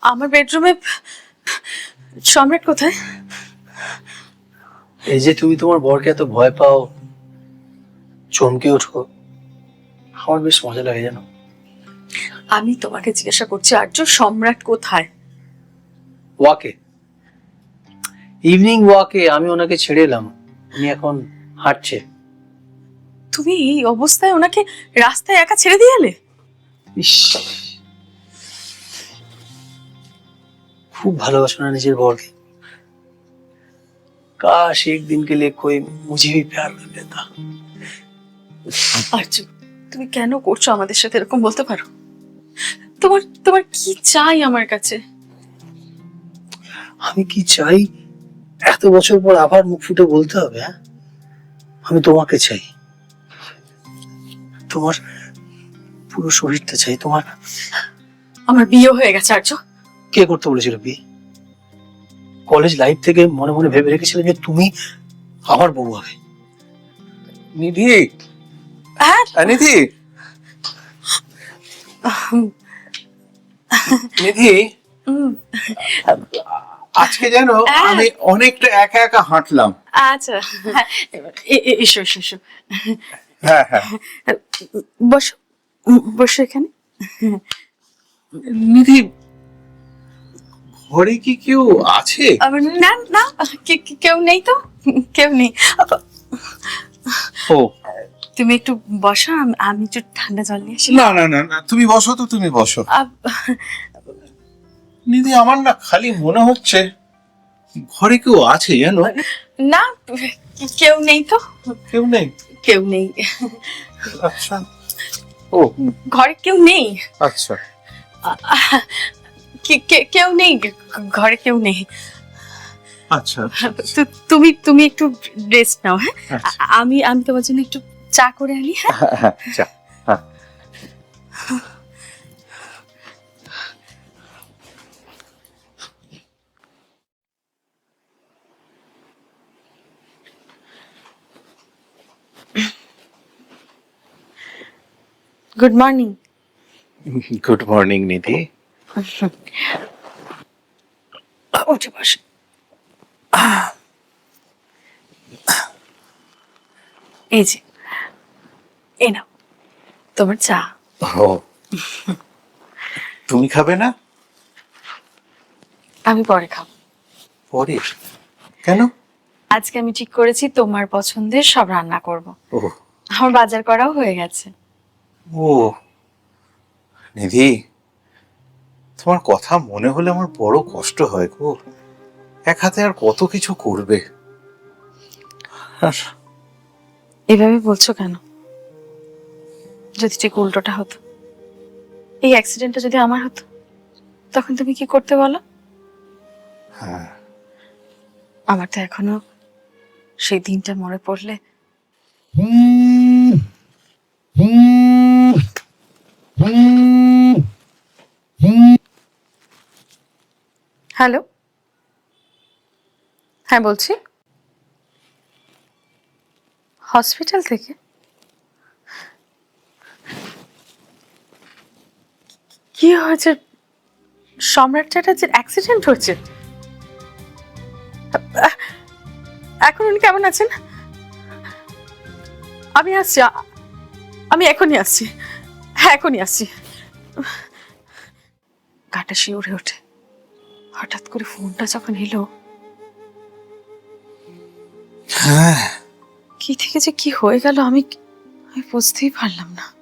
আমার বেডরুমে সম্রাট কোথায়? এই যে তুমি তোমার বরকে এত ভয় পাও চমকে ওঠো। আমার বেশ মজা লাগে জানো? আমি তোমাকে জিজ্ঞাসা করছি আর্য সম্রাট কোথায়? ওয়াকে। ইভিনিং ওয়াকে আমি ওনাকে ছেড়ে এলাম। উনি এখন হাঁটছে। তুমি এই অবস্থায় ওনাকে রাস্তায় একা ছেড়ে দিয়ে এলে? ইস। খুব ভালোবাসো না নিজের বরকে काश एक दिन के लिए कोई मुझे भी प्यार कर देता আর্য তুমি কেন করছো আমাদের সাথে এরকম বলতে পারো তোমার তোমার কি চাই আমার কাছে আমি কি চাই এত বছর পর আবার মুখ ফুটে বলতে হবে হ্যাঁ আমি তোমাকে চাই তোমার পুরো শরীরটা চাই তোমার আমার বিয়ে হয়ে গেছে আর্য কে করতে বলেছিল বিয়ে? কলেজ লাইফ থেকে মনে মনে ভেবে রেখেছিলেন যে তুমি আমার বউ হবে। নিধি! হ্যাঁ? নিধি! নিধি! আজকে যেন হ্যাঁ। আমি অনেকটা একা একা হাঁটলাম। আচ্ছা হ্যাঁ, এসো এসো এসো। হ্যাঁ হ্যাঁ। বসো উম, বসো এখানে। নিধি ঘরে কি কেউ আছে? না না কে- কে- কেউ নেই তো কেউ নেই। ও। তুমি একটু বসো আমি- একটু ঠান্ডা জল নিয়ে আসি। না না না না তুমি বসো তো তুমি বসো। নিধি আমার না খালি মনে হচ্ছে ঘরে কেউ আছে জানো? না কেউ নেই তো। কেউ নেই? কেউ নেই। আচ্ছা। ও ঘরে কেউ নেই। আচ্ছা। কেউ নেই ঘরে কেউ নেই। আচ্ছা তো তুমি তুমি একটু রেস্ট নাও হ্যাঁ? আচ্ছা। আ- আমি আমি তোমার জন্য একটু চা করে আনি হ্যাঁ? হ্যাঁ হ্যাঁ যা হ্যাঁ। Good morning good morning Nidhi উঠে বস। এই যে এই নাও তোমার চা। ও। তুমি খাবে না? আমি পরে খাব। পরে? কেন? আজকে আমি ঠিক করেছি তোমার পছন্দের সব রান্না করব। ও। আমার বাজার করাও হয়ে গেছে। ও। নিধি তোমার কথা মনে হলে আমার বড় কষ্ট হয় গো। এক হাতে আর কত কিছু করবে? আর এভাবে বলছো কেন? যদি ঠিক উল্টোটা হতো এই অ্যাক্সিডেন্টটা যদি আমার হতো তখন তুমি কি করতে বলো? হ্যাঁ। আমার তো এখনও সেই দিনটা মনে পড়লে হ্যালো? হ্যাঁ বলছি। হসপিটাল থেকে? কি হয়েছে? সম্রাট চ্যাটার্জির অ্যাক্সিডেন্ট হয়েছে? এখন উনি কেমন আছেন? আমি আসছি আমি এখনই আসছি। হ্যাঁ এখনই আসছি। গাটা শিউরে ওঠে। হঠাৎ করে ফোনটা যখন এলো হ্যাঁ। কি থেকে যে কি হয়ে গেল আমি আমি বুঝতেই পারলাম না।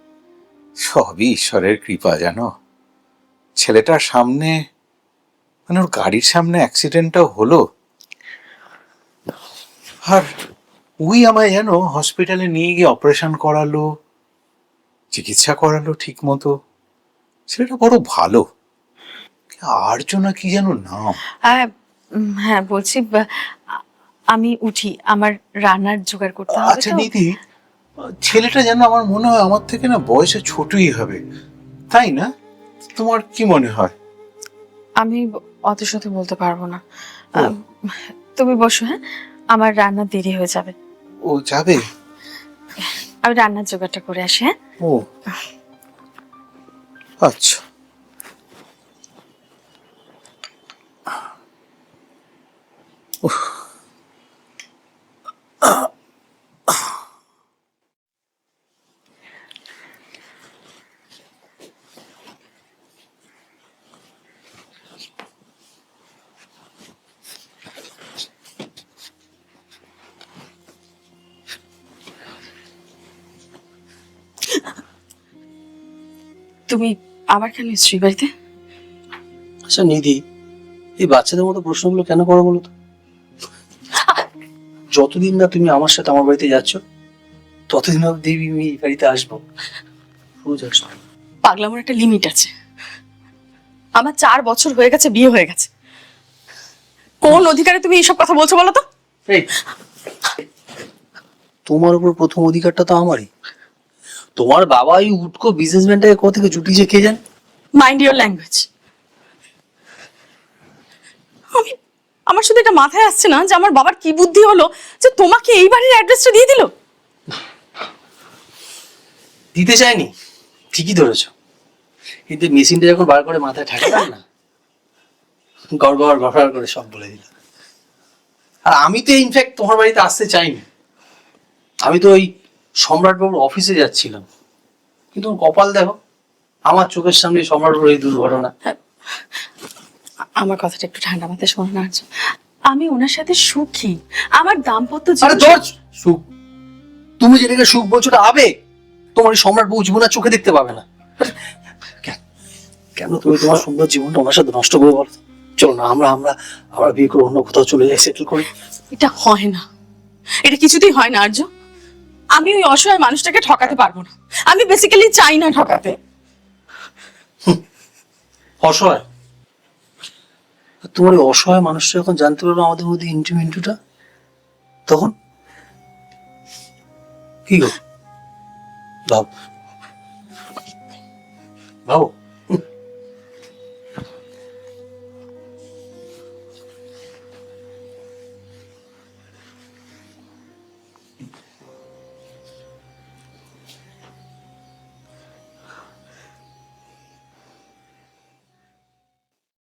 সবই ঈশ্বরের কৃপা জানো? ছেলেটার সামনে মানে ওর গাড়ির সামনে অ্যাক্সিডেন্টটাও হলো। আর ওই আমায় যেন হসপিটালে নিয়ে গিয়ে অপারেশন করালো চিকিৎসা করালো ঠিক মতো ছেলেটা বড় ভালো। আর্য না কি যেন নাম? হ্যাঁ বলছি আমি উঠি আমার রান্নার জোগাড় করতে হবে আচ্ছা দিদি ছেলেটা যেন আমার মনে হয় আমার থেকে না বয়সে ছোটই হবে। তাই না? তোমার কি মনে হয়? আমি অত সাথে বলতে পারব না। তুমি বসো হ্যাঁ? আমার রান্না দেরি হয়ে যাবে। ও যাবে? আমি রান্নার জোগাড়টা করে আসি হ্যাঁ? ও। আচ্ছা। তুমি আবার কেন স্ত্রী বাড়িতে? আচ্ছা নিধি, এই বাচ্চাদের মতো প্রশ্নগুলো কেন করো বলো তো? যতদিন না তুমি আমার সাথে আমার বাড়িতে যাচ্ছ ততদিন অব্দি আমি এই বাড়িতে আসব। পাগলামোর একটা লিমিট আছে। আমার চার বছর হয়ে গেছে বিয়ে হয়ে গেছে। কোন অধিকারে তুমি এইসব কথা বলছো বলো তো? তোমার উপর প্রথম অধিকারটা তো আমারই। তোমার বাবা এই উটকো বিজনেসম্যানটাকে কোথা থেকে জুটিয়েছে কে জানে? মাইন্ড ইওর ল্যাঙ্গুয়েজ আমি আমার শুধু এটা মাথায় আসছে না যে আমার বাবার কি বুদ্ধি হলো যে তোমাকে এই বাড়ির অ্যাড্রেসটা দিয়ে দিল? দিতে চাইনি ঠিকই ধরেছ। কিন্তু মেশিনটা যখন বার করে মাথায় ঠাকালাম না? গড় গড় গড় করে সব বলে দিল আর আমি তো ইনফ্যাক্ট তোমার বাড়িতে আসতে চাইনি। আমি তো ওই সম্রাটবাবুর অফিসে যাচ্ছিলাম। কিন্তু কপাল দেখো আমার চোখের সামনে সম্রাটবাবুর এই দুর্ঘটনা। আমার কথাটা একটু ঠান্ডা মাথায় শোনো না আর্য। আমি ওনার সাথে সুখী। আমার দাম্পত্য আরে জর্জ সুখ। তুমি যেটাকে সুখ বলছো ওটা আবেগ। তোমার এই সম্রাট বউ জীবন আর চোখে দেখতে পাবে না। কেন- কেন তুমি তোমার সুন্দর জীবনটা ওনার সাথে নষ্ট করে বলো চলো না আমরা আমরা আমরা বিয়ে করে অন্য কোথাও চলে যাই সেটেল করি। এটা হয় না। এটা কিছুতেই হয় না আর্য। আমি ওই অসহায় মানুষটাকে ঠকাতে পারব না। আমি বেসিক্যালি চাই না ঠকাতে। অসহায়? তোমার অসহায় মানুষটা যখন জানতে পারবে আমাদের মধ্যে ইন্টু ইন্টুটা তখন কি গো? ভাব। ভাবো।